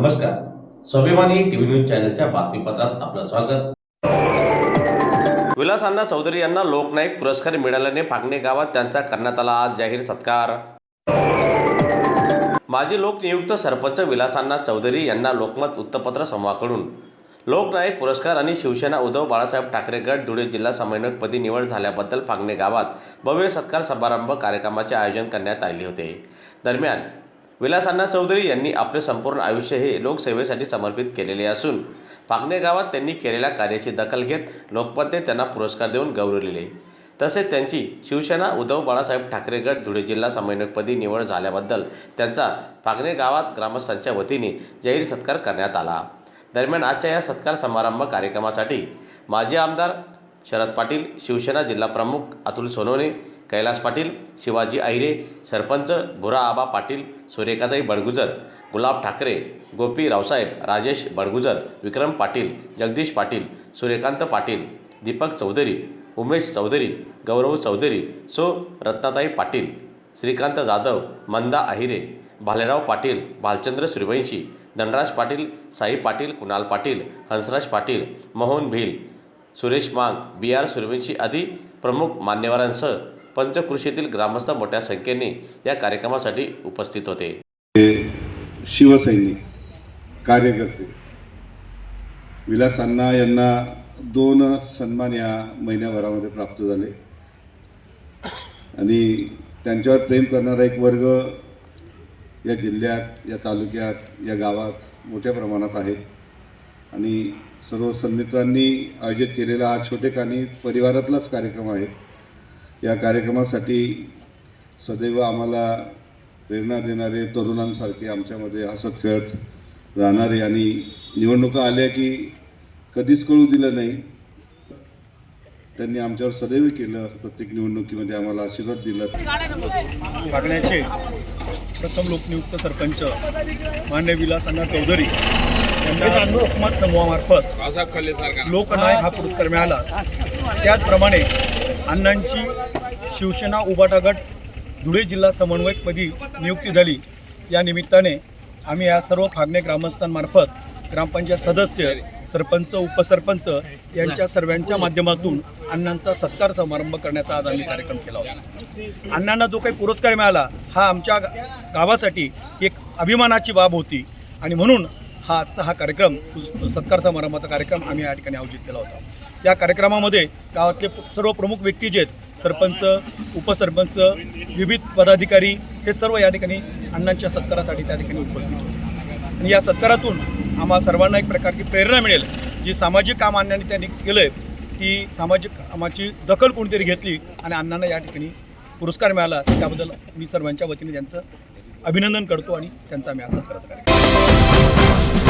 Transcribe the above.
नमस्कार. स्वाभिमानी TV news चॅनलच्या बातमीपत्रात आपलं स्वागत. विलास अण्णा चौधरी यांना लोकनायक पुरस्कार मिळाल्याने फागणे गावात त्यांचा करण्यात आला आज जाहीर सत्कार. माजी लोकनियुक्त सरपंच विलास अण्णा चौधरी यांना लोकमत वृत्तपत्र समूहाकडून. लोकनायक पुरस्कार आणि शिवसेना उद्धव बाळासाहेब ठाकरे गट धुळे जिल्हा समन्वयकपदी निवड झाल्याबद्दल फागणे गावात भव्य सत्कार समारंभ कार्यक्रमाचे आयोजन करण्यात आले होते. दरम्यान विलास अण्णा चौधरी यांनी आपले संपूर्ण आयुष्य हे लोकसेवेसाठी समर्पित केलेले असून फागणे गावात त्यांनी केलेल्या कार्याची दखल घेत लोकमतने त्यांना पुरस्कार देऊन गौरवलेले. तसेच त्यांची शिवसेना उद्धव बाळासाहेब ठाकरे गट धुळे जिल्हा समन्वयकपदी निवड झाल्याबद्दल त्यांचा फागणे गावात ग्रामस्थांच्या वतीने जाहीर सत्कार करण्यात आला. दरम्यान आजच्या या सत्कार समारंभ कार्यक्रमासाठी माजी आमदार शरद पाटील शिवसेना जिल्हा प्रमुख अतुल सोनवणे कैलास पाटील शिवाजी अहिरे सरपंच भुरा आबा पाटील सूर्यकाताई बडगुजर गुलाब ठाकरे गोपी रावसाहेब राजेश बडगुजर विक्रम पाटील जगदीश पाटील सूर्यकांत पाटील दीपक चौधरी उमेश चौधरी गौरव चौधरी सो रत्नाताई पाटील श्रीकांत जाधव मंदा अहिरे भालेराव पाटील भालचंद्र सूर्यवंशी धनराज पाटील साई पाटील कुणाल पाटील हंसराज पाटील मोहन भिल सुरेश मांग बी आर सूर्यवंशी आदी प्रमुख मान्यवरांसह पंचकृषीतील ग्रामस्थ मोठ्या संख्येने या कार्यक्रमासाठी उपस्थित होते. शिवसैनिक कार्यकर्ते विलास अण्णा यांना दोन सन्मान या महिन्याभरामध्ये प्राप्त झाले. आणि त्यांच्यावर प्रेम करणारा एक वर्ग या जिल्ह्यात या तालुक्यात या गावात मोठ्या प्रमाणात आहे. आणि सर्व सन्मित्रांनी आयोजित केलेला हा छोटेखानी परिवारातलाच कार्यक्रम आहे. या कार्यक्रमासाठी सदैव आम्हाला प्रेरणा देणारे तरुणांसारखे आमच्यामध्ये हसत खेळत राहणारे आणि निवडणुका आल्या की कधीच कळू दिलं नाही. त्यांनी आमच्यावर सदैव केलं प्रत्येक निवडणुकीमध्ये आम्हाला आशीर्वाद दिला. वागण्याचे प्रथम लोकनियुक्त सरपंच मान्य विलास अण्णा चौधरी लोकमत समूहामार्फत लोकनायक हा पुरस्कार मिळाला. त्याचप्रमाणे अण्णांची शिवसेना उबाटा गट धुळे जिल्हा समन्वयकपदी नियुक्ती झाली. या निमित्ताने आम्ही या सर्व फागणे ग्रामस्थांमार्फत ग्रामपंचायत सदस्य सरपंच उपसरपंच यांच्या सर्वांच्या माध्यमातून अण्णांचा सत्कार समारंभ करण्याचा आज आम्ही कार्यक्रम केला होता. अण्णांना जो काही पुरस्कार मिळाला हा आमच्या गावासाठी एक अभिमानाची बाब होती. आणि म्हणून हा आजचा हा कार्यक्रम सत्कार समारंभाचा कार्यक्रम आम्ही या ठिकाणी आयोजित केला होता. या कार्यक्रमामध्ये गावातले सर्व प्रमुख व्यक्ती जे आहेत सरपंच उपसरपंच विविध पदाधिकारी हे सर्व या ठिकाणी अण्णांच्या सत्कारासाठी त्या ठिकाणी उपस्थित होते. आणि या सत्कारातून आम्हा सर्वांना एक प्रकारची प्रेरणा मिळेल. जी सामाजिक काम अण्णांनी त्यांनी केलं आहे ती सामाजिक कामाची दखल कोणतरी घेतली आणि अण्णांना या ठिकाणी पुरस्कार मिळाला त्याबद्दल मी सर्वांच्या वतीने त्यांचं अभिनंदन करतो आणि त्यांचा आम्ही आसाद करत कार्यक्रम